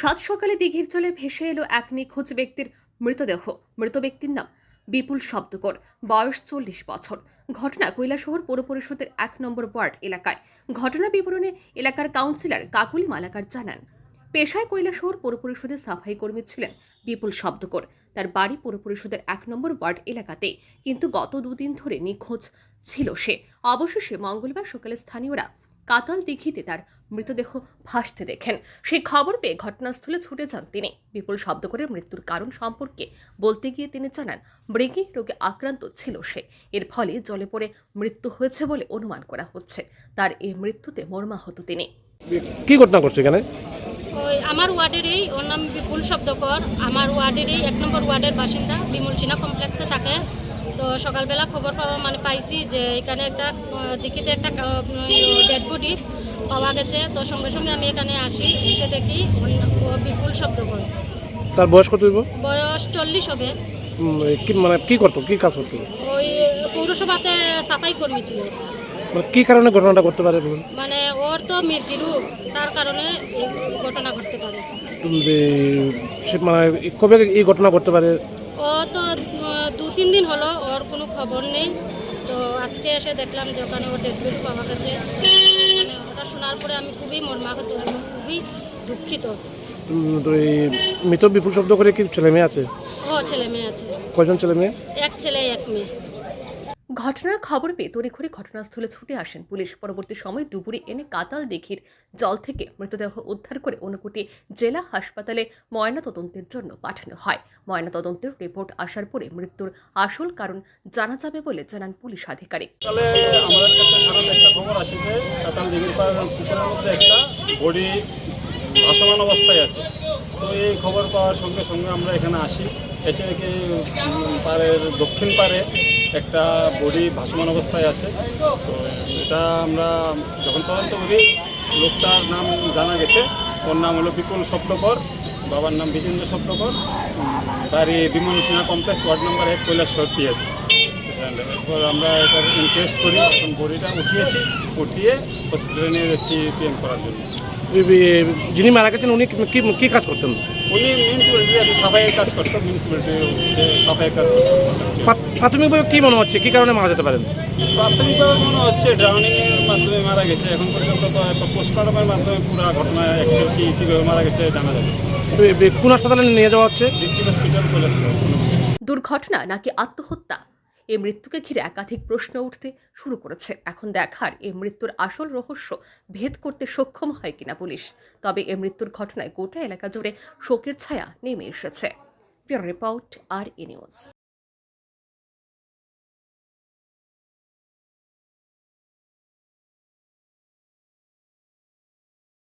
সাত সকালে দিঘির জলে ভেসে এলো এক নিখোঁজ ব্যক্তির মৃতদেহ। মৃত ব্যক্তির নাম বিপুল শব্দকর, বয়স চল্লিশ বছর। ঘটনা কৈলাসহর পৌর পরিষদের এক নম্বর ওয়ার্ড এলাকায়। ঘটনা বিবরণে এলাকার কাউন্সিলর কাকুলি মালাকার জানান, পেশায় কৈলাসহর পৌর পরিষদের সাফাই কর্মী ছিলেন বিপুল শব্দকর। তার বাড়ি পৌর পরিষদের এক নম্বর ওয়ার্ড এলাকাতে। কিন্তু গত দুদিন ধরে নিখোঁজ ছিল সে। অবশেষে মঙ্গলবার সকালে স্থানীয়রা কাতাল দিঘিতে তার মৃতদেহ ভাসতে দেখেন। সেই খবর পেয়ে ঘটনাস্থলে ছুটে যান তিনি। বিপুল শব্দ করে মৃত্যুর কারণ সম্পর্কে বলতে গিয়ে তিনি জানান মৃগী রোগে আক্রান্ত ছিল সে। এর ফলে জলে পড়ে মৃত্যু হয়েছে বলে অনুমান করা হচ্ছে। তার এই মৃত্যুতে মর্মাহত তিনি। কি ঘটনা করছে এখানে? ওই আমার ওয়ার্ডেরই ওর নাম বিপুল শব্দকর। আমার ওয়ার্ডেরই এক নম্বর ওয়ার্ডের বাসিন্দা বিমল সিনহা কমপ্লেক্সে থাকে। তো সকালবেলা খবর পাওয়া মানে পাইছি যে এখানে একটা দিকিতে একটা ডেড বডি পাওয়া গেছে। তো সঙ্গে সঙ্গে আমি এখানে আসি এসে দেখি বিপুল শব্দকর তার বয়স কত হইব? বয়স চল্লিশ হবে। কি মানে কি করতো? কি কাজ করতো? ওই পৌরসভাতে সাফাই কর্মী ছিল। মানে কি কারণে ঘটনাটা করতে পারে বলুন মানে ওর তো মৃত্যু তার কারণে এই ঘটনা ঘটতে পারে। মানে কবে এই ঘটনা করতে পারে? ও তো দু তিন দিন হলো ওর কোনো খবর নেই। তো আজকে এসে দেখলাম যে ওখানে ওর ডেড বডি পাওয়া গেছে। মানে ওটা শোনার পরে আমি খুবই মর্মাহত এবং খুবই দুঃখিত। মৃত বিপুল শব্দ করে কি ছেলে মেয়ে আছে? ও ছেলে মেয়ে আছে। কয়জন ছেলে মেয়ে? এক ছেলে এক মেয়ে। ঘটনার খবর পেয়ে তড়িঘড়ি ঘটনাস্থলে ছুটে আসেন পুলিশ। পরবর্তী সময় ডুবুরি এনে কাতাল দেখির জল থেকে মৃতদেহ উদ্ধার করে অনুকুটি জেলা হাসপাতালে ময়নাতদন্তের জন্য পাঠানো হয়। ময়নাতদন্তের রিপোর্ট আসার পরে মৃত্যুর আসল কারণ জানা যাবে বলে জানান পুলিশ আধিকারিক। আমাদের অবস্থায় আছে। তো এই খবর পাওয়ার সঙ্গে সঙ্গে আমরা এখানে আসি। দেখি উম, পাড়ের দক্ষিণ পাড়ে একটা বডি ভাসমান অবস্থায় আছে। তো এটা আমরা যখন তদন্ত করি লোকটার নাম জানা গেছে। ওর নাম হলো বিপুল সপ্তকর বাবার নাম বিজেন্দ্র সপ্তকর। বাড়ি Bimal Sinha complex ward number এক কৈলাসর পিএস এরপর আমরা এটার ইনটেস্ট করি এখন বডিটা উঠিয়েছি। উঠিয়ে হসপিটালে নিয়ে যাচ্ছি পিএম করার জন্য। এই- এই- যিনি মারা গেছেন উনি কি কি কাজ করতেন? উনি সাফাইয়ের কাজ করতো মিউনিসিপ্যালিটি সাফাইয়ের কাজ করতো। প্রাথমিকভাবে কি মনে হচ্ছে? কি কারণে মারা যেতে পারেন? প্রাথমিকভাবে মনে হচ্ছে ড্রাউনিংয়ের মাধ্যমে মারা গেছে। এখন পর্যন্ত তো একটা পোস্টমর্টমের মাধ্যমে পুরো ঘটনা অ্যাকচুয়াল কি কীভাবে মারা গেছে জানা যাবে। কোন হাসপাতালে নিয়ে যাওয়া হচ্ছে? ডিস্ট্রিক্ট হসপিটাল দুর্ঘটনা নাকি আত্মহত্যা? এই মৃত্যুকে ঘিরে একাধিক প্রশ্ন উঠতে শুরু করেছে। এখন দেখার এই মৃত্যুর আসল রহস্য ভেদ করতে সক্ষম হয় কিনা পুলিশ। তবে এই মৃত্যুর ঘটনায় গোটা এলাকা জুড়ে শোকের ছায়া নেমে এসেছে। রিপোর্ট আর এ নিউজ।